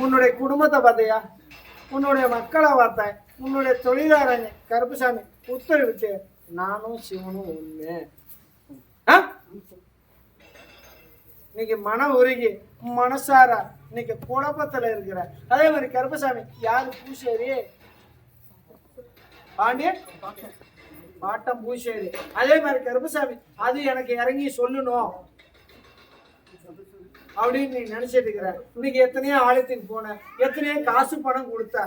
உன்னுடைய குடும்பத்தை பார்த்தியா? உன்னுடைய மக்களை பார்த்தேன். உன்னுடைய தொழிலாளங்க கருப்புசாமி உத்தரவிட்டு நானும் சிவனும் ஒண்ணு. ஆ? இன்னைக்கு மன உருகி மனசார இன்னைக்கு குழப்பத்துல இருக்கிற. அதே மாதிரி கருப்பசாமி யாரு பூசேரி? பாண்டியன் பாட்டம் பூசேரி. அதே மாதிரி கருப்பசாமி அது எனக்கு இறங்கி சொல்லணும். அப்படின்னு நீ நினைச்சிட்டு இருக்கிற. இன்னைக்கு எத்தனையோ ஆலயத்துக்கு போன எத்தனையோ காசு பணம் கொடுத்த.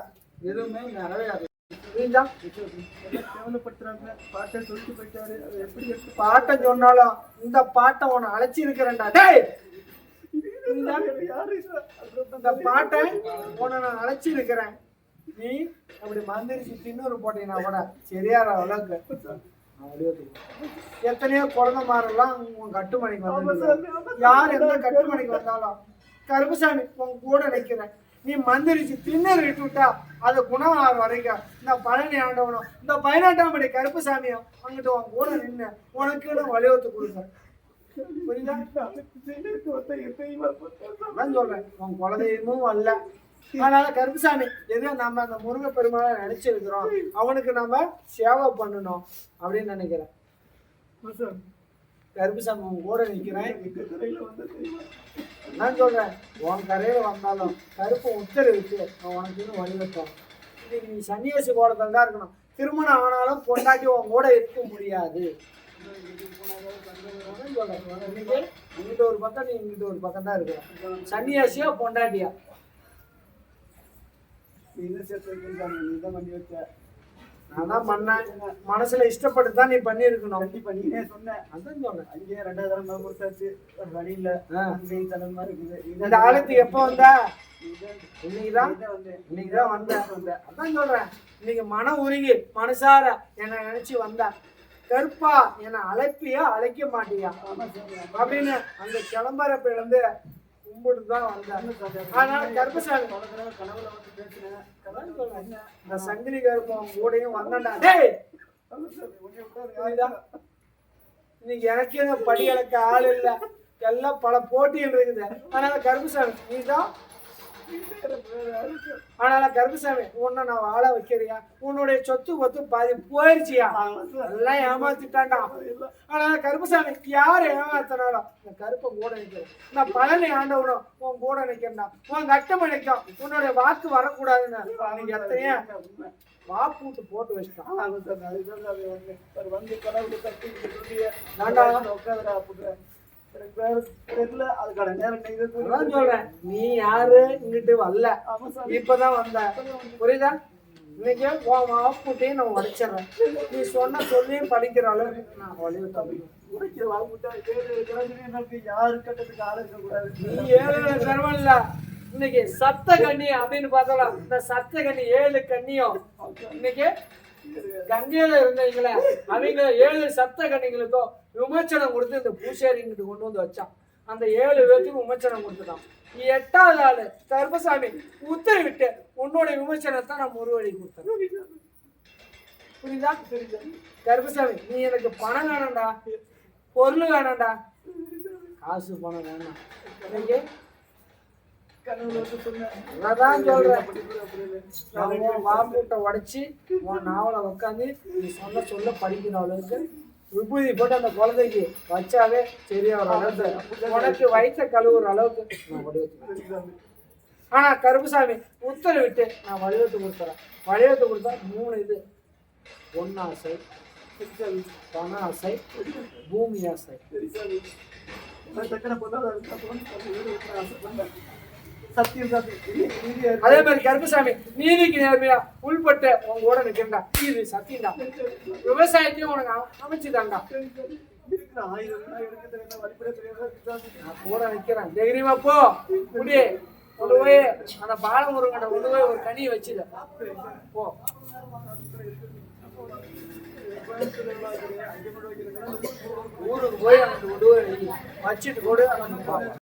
எதுவுமே நிறைவேறாது புரியுதா? கேவலப்படுத்துறாங்க. பாட்டை சொல்லிட்டு போயிட்டாரு. எப்படி பாட்டை சொன்னாலும் இந்த பாட்டை உன்னை அழைச்சி இருக்கிறேன்டா டேய் இந்த பாட்டை உன்னை நான் அழைச்சி இருக்கிறேன் நீ அப்படி மந்திரிச்சு தின்னூறு போட்டீங்கன்னா கூட சரியார அளவுக்கு எத்தனையோ குழந்தை மாரெல்லாம் உன் கட்டுமணிக்கு வந்து யார் எந்த கட்டுமணிக்கு வந்தாலும் கருப்புசாமி உன் கூட நிற்கிறேன் நீ மந்திரிச்சு திண்ணறு விட்டு விட்டா அது குணம் ஆகிற வரைக்கும். இந்த பழனி ஆண்டவனும் இந்த பதினெட்டாம் படி கருப்புசாமியும் அங்கிட்டு உன் கூட நின்று உனக்குன்னு வலியுறுத்து கொடுங்க புரியுதா? சொல்றேன் உன் குலதெய்வமும் அல்ல. அதனால கருப்புசாமி எதுவும் நம்ம அந்த முருகப்பெருமாளை நினைச்சிருக்கிறோம் அவனுக்கு நம்ம சேவை பண்ணணும் அப்படின்னு நினைக்கிறேன். கருப்புசாமி உன் கூட நிற்கிறேன் வந்து நான் சொல்றேன் உன் கரையில வந்தாலும் கருப்பு உத்தரவிட்டு அவன் உனக்குன்னு வழிவட்டும் இன்னைக்கு நீ சன்னியாசி கோலத்தில் தான் இருக்கணும். திருமணம் ஆனாலும் பொண்டாட்டி உன் கூட இருக்க முடியாது. இன்னைக்கு இங்கிட்ட ஒரு பக்கம் நீ இங்கிட்ட ஒரு பக்கம் தான் இருக்கிற. சன்னியாசியா பொண்டாட்டியா? என்ன சேர்த்து வைக்கிறாங்க நீ தான் பண்ணி வச்ச. நான் தான் பண்ணேன். மனசுல இஷ்டப்பட்டு தான் நீ பண்ணியிருக்கணும். கண்டிப்பா நீனே சொன்ன? அதான் சொல்றேன் அங்கேயே ரெண்டாவது மேல கொடுத்தாச்சு. ஒரு வழி இல்ல. அங்கேயும் இருக்குது. இந்த ஆலயத்துக்கு எப்போ வந்த? இன்னைக்குதான்? இன்னைக்குதான் வந்தேன் அதான் சொல்றேன். இன்னைக்கு மன உருகி மனசார என்னை நினைச்சு வந்தா. கருப்பா என்னை அழைப்பியா அழைக்க மாட்டியா. அப்படின்னு அந்த கிளம்புறப்ப இருந்து கும்பிட்டு தான் வந்தேன் ஆனால் கருப்பசாமி பல தடவை கனவுல வந்து பேசினேன் அதான் சொல்றேன். சங்கிலி கருப்பம் கூடயும் வந்தேன்டா. டேய்! ஆமா சாமி, இன்னைக்கு எனக்கு இந்த படி எனக்கு ஆள் இல்லை. எல்லாம் பல போட்டிகள் இருக்குது. அதனால கருப்புசாமி நீதான் யாரும் இல்ல. அதனால உன்னை நான் வாழ வைக்கிறியா? உன்னுடைய சொத்து பொத்து பாதி போயிருச்சியா? ஆமா சாமி. எல்லாம் ஏமாத்திட்டான்டா அதனால கருப்புசாமி யார் ஏமாத்தினாலும் இந்த கருப்பை கூட நிற்கிறேன் நான் பழனி ஆண்டவனும் உன் கூட நிற்கிறேன்டா உன் கட்டமை நிற்கும் உன்னுடைய வாக்கு வரக்கூடாதுன்னு எத்தனையா உண்மை. வாக்கு போட்டு வச்சுட்டான் வந்து. சொல்லியே, வேண்டாம். வயசுல உட்காருடா அப்படின்ற. நீ யாரு இங்கிட்டு வரல. இப்பதான் வந்த புரியுதா இன்னைக்கு உன் வாக்குட்டையும் நான் உடைச்சிடுறேன். நீ சொன்ன சொல்லியும் படிக்கிற அளவுக்கு நான் கர்மம் இல்ல இன்னைக்கு சப்த கன்னி அப்படின்னு பார்த்தாலும். இந்த சப்த கன்னி ஏழு கன்னியும் இன்னைக்கு கங்கையில இருந்தவங்கள அவங்க ஏழு சப்த கன்னிகளுக்கும் விமர்சனம் கொடுத்து இந்த பூசேரி இங்கிட்டு கொண்டு வந்து வச்சான். அந்த ஏழு பேர்த்துக்கு விமர்சனம் கொடுத்துட்டான் நீ எட்டாவது ஆளு கருப்பசாமி உத்தரவிட்டு உன்னோட விமர்சனத்தை நான் முருவழி கொடுத்தேன். புரியுதா? கருப்பசாமி நீ எனக்கு பணம் வேணாம்டா. பொருள் வேணாம்டா. காசு பணம் வேணாம். எனக்கு அதான் சொல்றேன். உன் வாம்பூட்டை உன் நாவலை உட்காந்து நீ சொன்ன சொல்ல படிக்கிற அளவுக்கு. விபூதி போட்டு அந்த குழந்தைக்கு வச்சாவே சரியா ஒரு அளவுக்கு உனக்கு வயிற்ற கழுவுற அளவுக்கு நான் ஆனா கருப்புசாமி உத்தரவிட்டு நான் வடிவத்து கொடுத்துறேன். வடிவத்து கொடுத்தா மூணு இது. பொன்னாசை சரி சாமி. பண ஆசை பூமி ஆசை. சத்தியம்? அதே மாதிரி கருப்புசாமி நீதிக்கு நேர்மையா உள்பட்டு உன் கூட நிற்கிறா இது சத்தியம்டா. விவசாயத்தையும் உனக்கு அ- அமைச்சுதான்டா. சரி சாமி. இருக்கிற ஆயிரம் ரூபாய் எடுக்க தெரியாத, வழிபட தெரியாத சாமி. நான் கூட நிக்கிறேன். தைரியமா போ. முடி கொண்டு போய் அந்த பாலமுருகனை கொண்டு போய் ஒரு கனியை வச்சுத போ. ஊருக்கு போய் அங்கிட்டு கொண்டு போய். வச்சுட்டு கொடு.